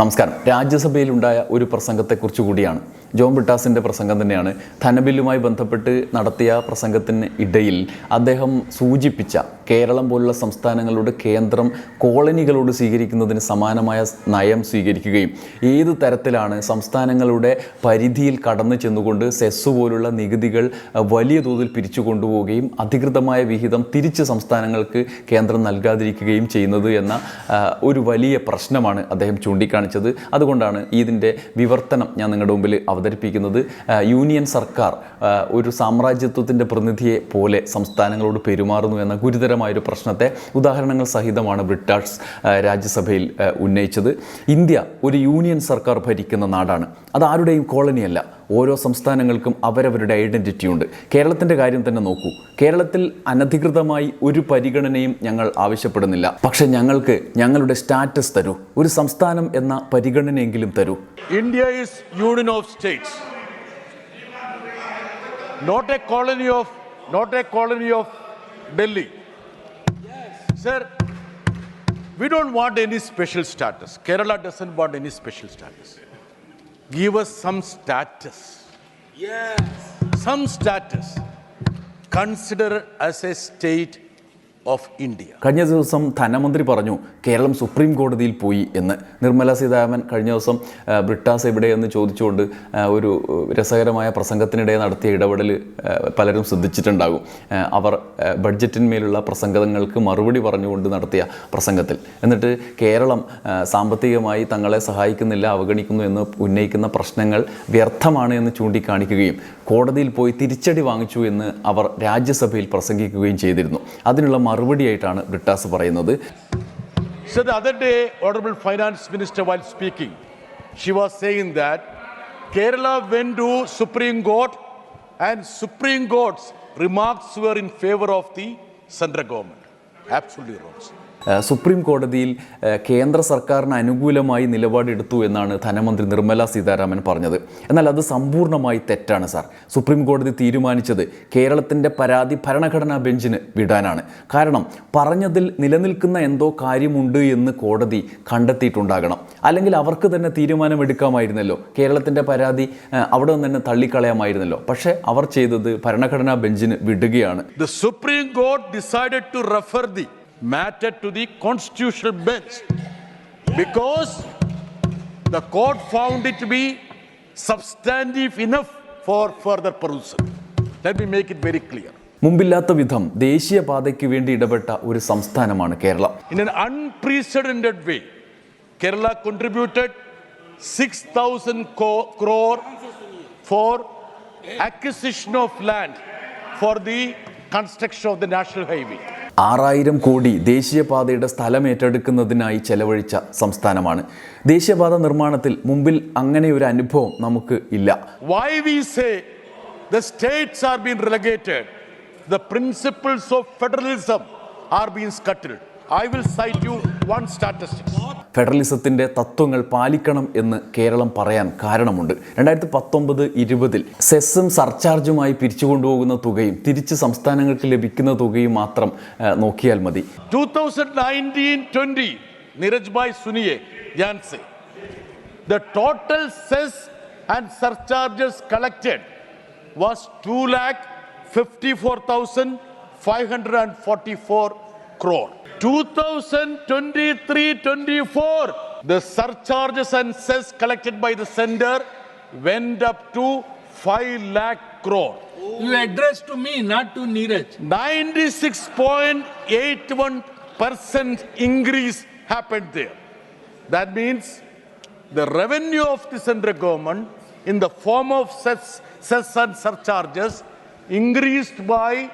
നമസ്കാരം. രാജ്യസഭയിലുണ്ടായ ഒരു പ്രസംഗത്തെക്കുറിച്ച് കൂടിയാണ് ജോൺ ബിട്ടാസിന്റെ പ്രസംഗം തന്നെയാണ്. ധനബില്ലുമായി ബന്ധപ്പെട്ട് നടത്തിയ പ്രസംഗത്തിന് ഇടയിൽ അദ്ദേഹം സൂചിപ്പിച്ച കേരളം പോലുള്ള സംസ്ഥാനങ്ങളോട് കേന്ദ്രം കോളനികളോട് സ്വീകരിക്കുന്നതിന് സമാനമായ നയം സ്വീകരിക്കുകയും ഏത് തരത്തിലാണ് സംസ്ഥാനങ്ങളുടെ പരിധിയിൽ കടന്നു ചെന്നുകൊണ്ട് സെസ് പോലുള്ള നികുതികൾ വലിയ തോതിൽ പിരിച്ചു കൊണ്ടുപോവുകയും അധികൃതമായ വിഹിതം തിരിച്ച് സംസ്ഥാനങ്ങൾക്ക് കേന്ദ്രം നൽകാതിരിക്കുകയും ചെയ്യുന്നത് എന്ന ഒരു വലിയ പ്രശ്നമാണ് അദ്ദേഹം ചൂണ്ടിക്കാണിച്ചത്. അതുകൊണ്ടാണ് ഇതിന്റെ വിവർത്തനം ഞാൻ നിങ്ങളുടെ മുമ്പിൽ അവതരിപ്പിക്കുന്നത് യൂണിയൻ സർക്കാർ ഒരു സാമ്രാജ്യത്വത്തിന്റെ പ്രതിനിധിയെ പോലെ സംസ്ഥാനങ്ങളോട് പെരുമാറുന്നു എന്ന ഗുരുതരമായൊരു പ്രശ്നത്തെ ഉദാഹരണങ്ങൾ സഹിതമാണ് ബ്രിട്ടാഷ് രാജ്യസഭയിൽ ഉന്നയിച്ചത്. ഇന്ത്യ ഒരു യൂണിയൻ സർക്കാർ ഭരിക്കുന്ന നാടാണ്. അത് ആരുടെയും കോളനിയല്ല ഓരോ സംസ്ഥാനങ്ങൾക്കും അവരവരുടെ ഐഡന്റിറ്റി ഉണ്ട്. കേരളത്തിന്റെ കാര്യം തന്നെ നോക്കൂ. കേരളത്തിൽ അനധികൃതമായി ഒരു പരിഗണനയും ഞങ്ങൾ ആവശ്യപ്പെടുന്നില്ല. പക്ഷേ ഞങ്ങൾക്ക് ഞങ്ങളുടെ സ്റ്റാറ്റസ് തരൂ. ഒരു സംസ്ഥാനം എന്ന പരിഗണനയെങ്കിലും തരൂ. India is union of states, not a colony of not a colony of Delhi. Sir, we don't want any special status. Kerala doesn't want any special status. Give us some status. Yes. Some status. Consider us a state of India കഴിഞ്ഞ ദിവസം ധനമന്ത്രി പറഞ്ഞു Keralam supreme കോടതിയിൽ പോയി എന്ന്. നിർമ്മല സീതാരാമൻ കഴിഞ്ഞ ദിവസം ബ്രിട്ടാസ് എവിടെയെന്ന് ചോദിച്ചുകൊണ്ട് ഒരു രസകരമായ പ്രസംഗത്തിനിടെ നടത്തിയ ഇടപെടൽ പലരും ശ്രദ്ധിച്ചിട്ടുണ്ടാകും. അവർ ബഡ്ജറ്റിന്മേലുള്ള പ്രസംഗങ്ങൾക്ക് മറുപടി പറഞ്ഞുകൊണ്ട് നടത്തിയ പ്രസംഗത്തിൽ. എന്നിട്ട് കേരളം സാമ്പത്തികമായി തങ്ങളെ സഹായിക്കുന്നില്ല അവഗണിക്കുന്നു എന്ന് ഉന്നയിക്കുന്ന പ്രശ്നങ്ങൾ വ്യർത്ഥമാണ് എന്ന് ചൂണ്ടിക്കാണിക്കുകയും കോടതിയിൽ പോയി തിരിച്ചടി വാങ്ങിച്ചു എന്ന് അവർ രാജ്യസഭയിൽ പ്രസംഗിക്കുകയും ചെയ്തിരുന്നു. അതിനുള്ള മറുപടിയായിട്ടാണ് ബ്രിട്ടാസ് പറയുന്നത്. Finance minister while speaking she was saying that Kerala went to court and supreme court's remarks were in favour of the central government absolutely wrong supreme കോടതിയിൽ കേന്ദ്ര സർക്കാരിന് അനുകൂലമായി നിലപാടെടുത്തു എന്നാണ് ധനമന്ത്രി നിർമ്മല സീതാരാമൻ പറഞ്ഞത്. എന്നാൽ അത് സമ്പൂർണമായി തെറ്റാണ് സാർ. സുപ്രീം കോടതി തീരുമാനിച്ചത് കേരളത്തിന്റെ പരാതി ഭരണഘടനാ ബെഞ്ചിന് വിടാനാണ്. കാരണം പറഞ്ഞതിൽ നിലനിൽക്കുന്ന എന്തോ കാര്യമുണ്ട് എന്ന് കോടതി കണ്ടെത്തിയിട്ടുണ്ടാകണം. അല്ലെങ്കിൽ അവർക്ക് തന്നെ തീരുമാനമെടുക്കാമായിരുന്നല്ലോ. കേരളത്തിന്റെ പരാതി അവിടെ നിന്ന് തന്നെ തള്ളിക്കളയാമായിരുന്നല്ലോ. പക്ഷേ അവർ ചെയ്തത് ഭരണഘടനാ ബെഞ്ചിന് വിടുകയാണ്. ദ സുപ്രീം കോടതി decided to refer the matter to the constitutional bench because the court found it to be substantive enough for further perusal. Let me make it very clear. മുമ്പില്ലാത്ത വിധം ദേശീയപാതയ്ക്ക് വേണ്ടി ഇടപെട്ട ഒരു സംസ്ഥാനമാണ് Keralam In an unprecedented way, Kerala contributed 6,000 thousand crore for acquisition of land for the construction of the national highway. ആറായിരം കോടി ദേശീയപാതയുടെ സ്ഥലം ഏറ്റെടുക്കുന്നതിനായി ചെലവഴിച്ച സംസ്ഥാനമാണ്. ദേശീയപാത നിർമ്മാണത്തിൽ മുമ്പിൽ അങ്ങനെ ഒരു അനുഭവം നമുക്ക് ഇല്ല. Why we say the states are been relegated the principles of federalism are been scuttled I will cite you ഫെഡറലിസത്തിന്റെ തത്വങ്ങൾ പാലിക്കണം എന്ന് കേരളം പറയാൻ കാരണമുണ്ട് രണ്ടായിരത്തി പത്തൊമ്പത് ഇരുപതിൽ സെസ്സും സർചാർജുമായി പിരിച്ചു കൊണ്ടുപോകുന്ന തുകയും തിരിച്ച് സംസ്ഥാനങ്ങൾക്ക് ലഭിക്കുന്ന തുകയും മാത്രം നോക്കിയാൽ മതി 2019-20, Neeraj Bhai Suniye, Janse. The total cess and surcharges collected was 2 lakh 54,544 crore. 2023-24, the surcharges and cess collected by the sender went up to 5 lakh crore. You address to me, not to Neeraj. 96.81% increase happened there. That means the revenue of the central government in the form of cess, cess and surcharges increased by 96%.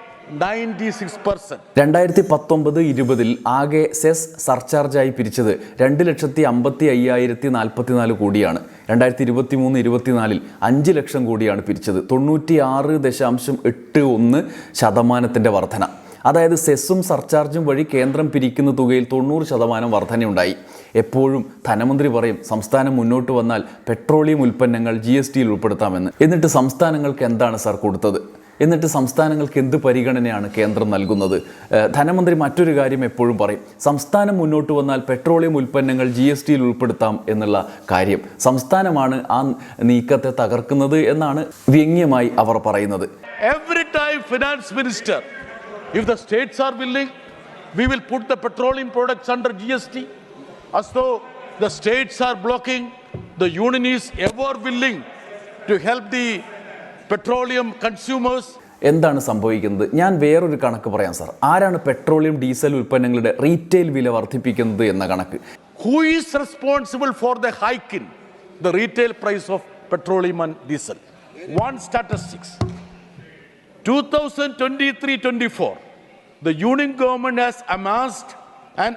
രണ്ടായിരത്തി പത്തൊമ്പത് ഇരുപതിൽ ആകെ cess സർചാർജായി പിരിച്ചത് രണ്ട് ലക്ഷത്തി അമ്പത്തി അയ്യായിരത്തി നാൽപ്പത്തി നാല് കോടിയാണ്. രണ്ടായിരത്തി ഇരുപത്തി മൂന്ന് ഇരുപത്തിനാലിൽ അഞ്ച് ലക്ഷം കോടിയാണ് പിരിച്ചത്. തൊണ്ണൂറ്റി ആറ് ദശാംശം എട്ട് ഒന്ന് ശതമാനത്തിന്റെ വർധന. അതായത് സെസ്സും സർചാർജും വഴി കേന്ദ്രം പിരിക്കുന്ന തുകയിൽ തൊണ്ണൂറ് ശതമാനം വർധനയുണ്ടായി. എപ്പോഴും ധനമന്ത്രി പറയും സംസ്ഥാനം മുന്നോട്ട് വന്നാൽ പെട്രോളിയം ഉൽപ്പന്നങ്ങൾ ജി എസ് ടിയിൽ ഉൾപ്പെടുത്താമെന്ന്. എന്നിട്ട് സംസ്ഥാനങ്ങൾക്ക് എന്താണ് സർ കൊടുത്തത്? എന്നിട്ട് സംസ്ഥാനങ്ങൾക്ക് എന്ത് പരിഗണനയാണ് കേന്ദ്രം നൽകുന്നത്? ധനമന്ത്രി മറ്റൊരു കാര്യം എപ്പോഴും പറയും. സംസ്ഥാനം മുന്നോട്ട് വന്നാൽ പെട്രോളിയം ഉൽപ്പന്നങ്ങൾ ജി എസ് ടിയിൽ ഉൾപ്പെടുത്താം എന്നുള്ള കാര്യം. സംസ്ഥാനമാണ് ആ നീക്കത്തെ തകർക്കുന്നത് എന്നാണ് വ്യംഗ്യമായി അവർ പറയുന്നത്. Products under GST. As though the states are blocking, the union is ever willing to help the petroleum consumers. എന്താണ് സംഭവിക്കുന്നത് ഞാൻ വേറൊരു കണക്ക് പറയാം സാർ ആരാണ് പെട്രോളിയം ഡീസൽ ഉൽപ്പന്നങ്ങളുടെ റീറ്റെയിൽ വില വർദ്ധിപ്പിക്കുന്നത് എന്ന കണക്ക് Who is responsible for the hike in the retail price of petroleum and diesel? One statistics. 2023-24, the union government has amassed an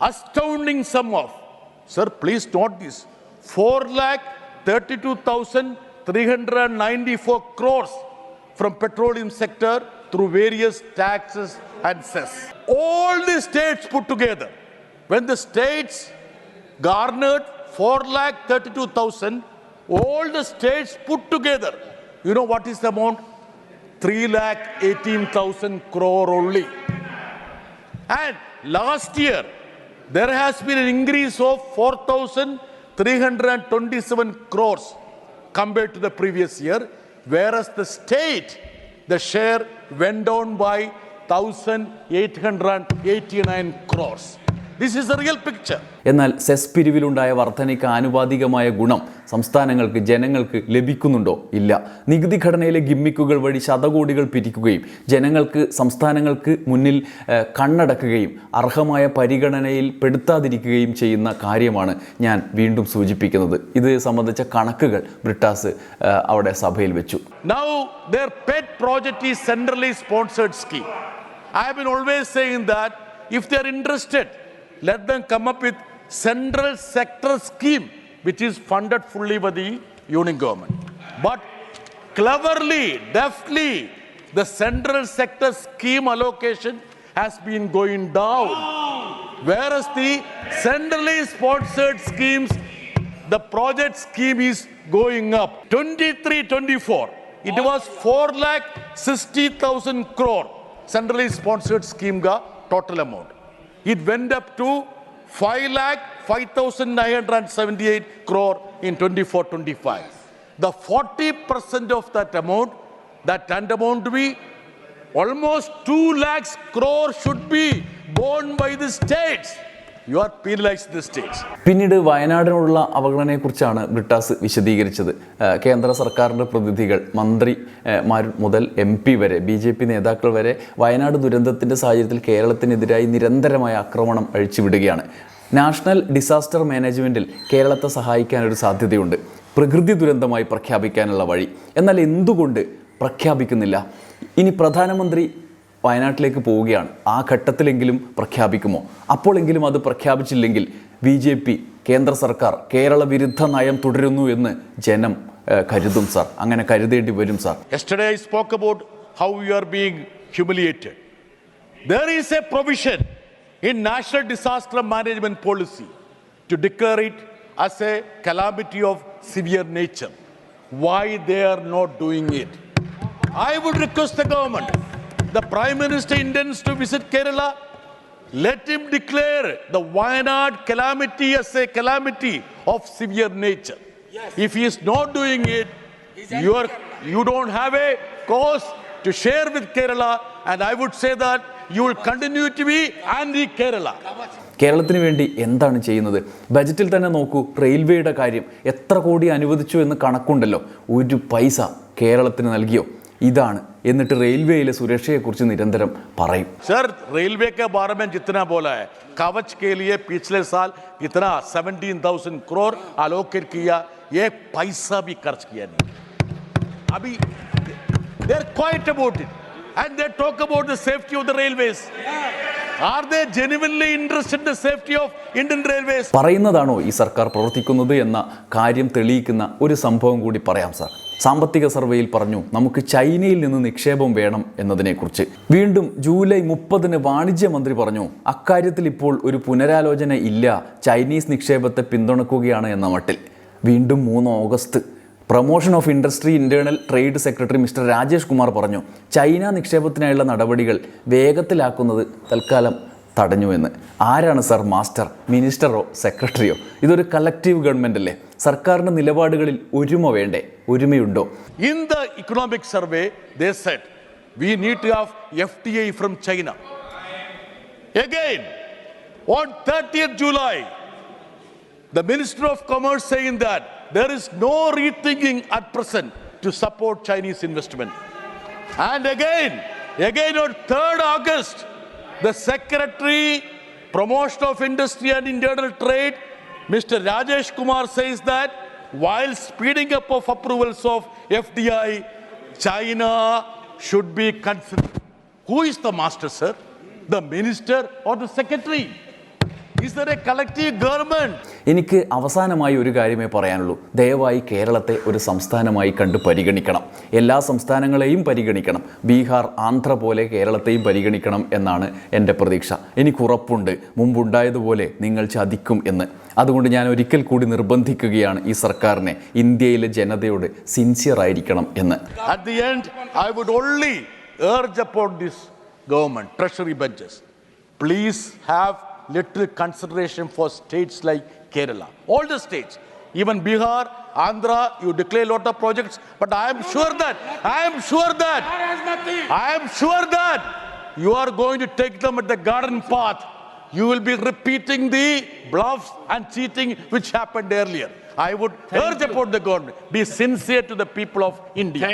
astounding sum of, sir, please note this, 4 lakh 32,394 crores from petroleum sector through various taxes and cess. All the states put together, when the states garnered 4 lakh 32,000, all the states put together, you know what is the amount? 3 lakh 18,000 crore only. And last year, there has been an increase of 4,327 crores compared to the previous year, whereas the state, the share went down by 1,889 crores. This is the real picture. എന്നാൽ cess പിരിവിലുണ്ടായ വർധനയ്ക്ക് ആനുപാതികമായ ഗുണം സംസ്ഥാനങ്ങൾക്ക് ജനങ്ങൾക്ക് ലഭിക്കുന്നുണ്ടോ ഇല്ല നികുതി ഘടനയിലെ ഗിമ്മിക്കുകൾ വഴി ശതകോടികൾ പിരിക്കുകയും ജനങ്ങൾക്ക് സംസ്ഥാനങ്ങൾക്ക് മുന്നിൽ കണ്ണടക്കുകയും അർഹമായ പരിഗണനയിൽ പെടുത്താതിരിക്കുകയും ചെയ്യുന്ന കാര്യമാണ് ഞാൻ വീണ്ടും സൂചിപ്പിക്കുന്നത് ഇത് സംബന്ധിച്ച കണക്കുകൾ ബ്രിട്ടാസ് അവിടെ സഭയിൽ വെച്ചു now their pet project is centrally sponsored scheme. I have been always saying that if they are interested, let them come up with central sector scheme which is funded fully by the union government. But cleverly, deftly, the central sector scheme allocation has been going down. Whereas the centrally sponsored schemes the project scheme is going up. 23 24, it was 4 lakh 60,000 crore centrally sponsored scheme ga total amount. It went up to 5 lakh 5,978 crore in 24 25. The 40% of that amount, that amount to be almost 2 lakhs crore should be borne by the states. You are penalise the state പിന്നീട് വയനാടിനോടുള്ള അവഗണനയെക്കുറിച്ചാണ് ബ്രിട്ടാസ് വിശദീകരിച്ചത്. കേന്ദ്ര സർക്കാരിന്റെ പ്രതിനിധികൾ മന്ത്രിമാർ മുതൽ M P വരെ B J P നേതാക്കൾ വരെ വയനാട് ദുരന്തത്തിന്റെ സാഹചര്യത്തിൽ കേരളത്തിനെതിരായി നിരന്തരമായ ആക്രമണം അഴിച്ചുവിടുകയാണ്. നാഷണൽ ഡിസാസ്റ്റർ മാനേജ്മെന്റിൽ കേരളത്തെ സഹായിക്കാനൊരു സാധ്യതയുണ്ട്. പ്രകൃതി ദുരന്തമായി പ്രഖ്യാപിക്കാനുള്ള വഴി. എന്നാൽ എന്തുകൊണ്ട് പ്രഖ്യാപിക്കുന്നില്ല? ഇനി പ്രധാനമന്ത്രി വയനാട്ടിലേക്ക് പോവുകയാണ് ആ ഘട്ടത്തിലെങ്കിലും പ്രഖ്യാപിക്കുമോ അപ്പോഴെങ്കിലും അത് പ്രഖ്യാപിച്ചില്ലെങ്കിൽ ബി ജെ പി കേന്ദ്ര സർക്കാർ കേരള വിരുദ്ധ നയം തുടരുന്നു എന്ന് ജനം കരുതും സാർ അങ്ങനെ കരുതേണ്ടി വരും sir Yesterday I spoke about how you are being humiliated. There is a provision in National Disaster Management Policy to declare it as a calamity of severe nature. Why they are not doing it? I would request the government, the Prime Minister intends to visit Kerala. Let him declare the Wayanad calamity as a calamity of severe nature. If he is not doing it, you, are, you don't have a cause to share with Kerala, and I would say that you will continue to be anti Kerala. കേരളത്തിന് വേണ്ടി എന്താണ് ചെയ്യുന്നത് ബജറ്റിൽ തന്നെ നോക്കൂ റെയിൽവേയുടെ കാര്യം എത്ര കോടി അനുവദിച്ചു എന്ന് കണക്കുണ്ടല്ലോ ഒരു പൈസ കേരളത്തിന് നൽകിയോ ഇതാണ് എന്നിട്ട് റെയിൽവേയിലെ സുരക്ഷയെക്കുറിച്ച് നിരന്തരം പറയും सर रेलवे के बारे में जितना बोला है कवच के लिए पिछले साल कितना 17,000 करोड़ अलोकेट किया एक पैसा भी खर्च किया नहीं अभी they are quiet about it and they talk about the safety of the railways പറയുന്നതാണോ ഈ സർക്കാർ പ്രവർത്തിക്കുന്നത് എന്ന കാര്യം തെളിയിക്കുന്ന ഒരു സംഭവം കൂടി പറയാം സാർ. സാമ്പത്തിക സർവേയിൽ പറഞ്ഞു നമുക്ക് ചൈനയിൽ നിന്ന് നിക്ഷേപം വേണം എന്നതിനെക്കുറിച്ച്. വീണ്ടും ജൂലൈ മുപ്പതിന് വാണിജ്യ മന്ത്രി പറഞ്ഞു അക്കാര്യത്തിൽ ഇപ്പോൾ ഒരു പുനരാലോചന ഇല്ല. ചൈനീസ് നിക്ഷേപത്തെ പിന്തുണക്കുകയാണ് എന്ന മട്ടിൽ. വീണ്ടും മൂന്ന് August promotion of industry internal trade secretary mister Rajesh Kumar പറഞ്ഞു ചൈന നിക്ഷേപത്തിനായുള്ള നടപടികൾ വേഗത്തിലാക്കുന്നത് തൽക്കാലം തടഞ്ഞുവെന്ന് ആരാണ് സർ മാസ്റ്റർ മിനിസ്റ്ററോ സെക്രട്ടറിയോ? ഇതൊരു കളക്റ്റീവ് ഗവൺമെന്റ് അല്ലേ? സർക്കാരിന്റെ നിലപാടുകളിൽ ഒരുമ വേണ്ടേ? ഒരുമയുണ്ടോ? In the economic survey they they we we need F D I from China Again, on 30th July, the Minister of Commerce saying there is no rethinking at present to support Chinese investment. And again, again on 3rd August, the Secretary, Promotion of Industry and Internal Trade, Mr. Rajesh Kumar says that while speeding up of approvals of FDI, China should be considered. Who is the master, sir? The minister or the secretary? Is there a collective government? എനിക്ക് അവസാനമായി ഒരു കാര്യമേ പറയാനുള്ളൂ. ദയവായി കേരളത്തെ ഒരു സംസ്ഥാനമായി കണ്ട് പരിഗണിക്കണം. എല്ലാ സംസ്ഥാനങ്ങളെയും പരിഗണിക്കണം. ബീഹാർ ആന്ധ്ര പോലെ കേരളത്തെയും പരിഗണിക്കണം എന്നാണ് എന്റെ പ്രതീക്ഷ. എനിക്കുറപ്പുണ്ട് മുമ്പുണ്ടായതുപോലെ നിങ്ങൾ ചതിക്കും എന്ന്. അതുകൊണ്ട് ഞാൻ ഒരിക്കൽ കൂടി നിർബന്ധിക്കുകയാണ് ഈ സർക്കാരിനെ ഇന്ത്യയിലെ ജനതയോട് സിൻസിയർ ആയിരിക്കണം എന്ന്. Government, treasury benches, please have little consideration for states like Kerala, all the states, even Bihar, Andhra, you declare a lot of projects, but I am sure that, I am sure that, I am sure that you are going to take them at the garden path. You will be repeating the bluffs and cheating which happened earlier. I would urge upon the government, be sincere to the people of India.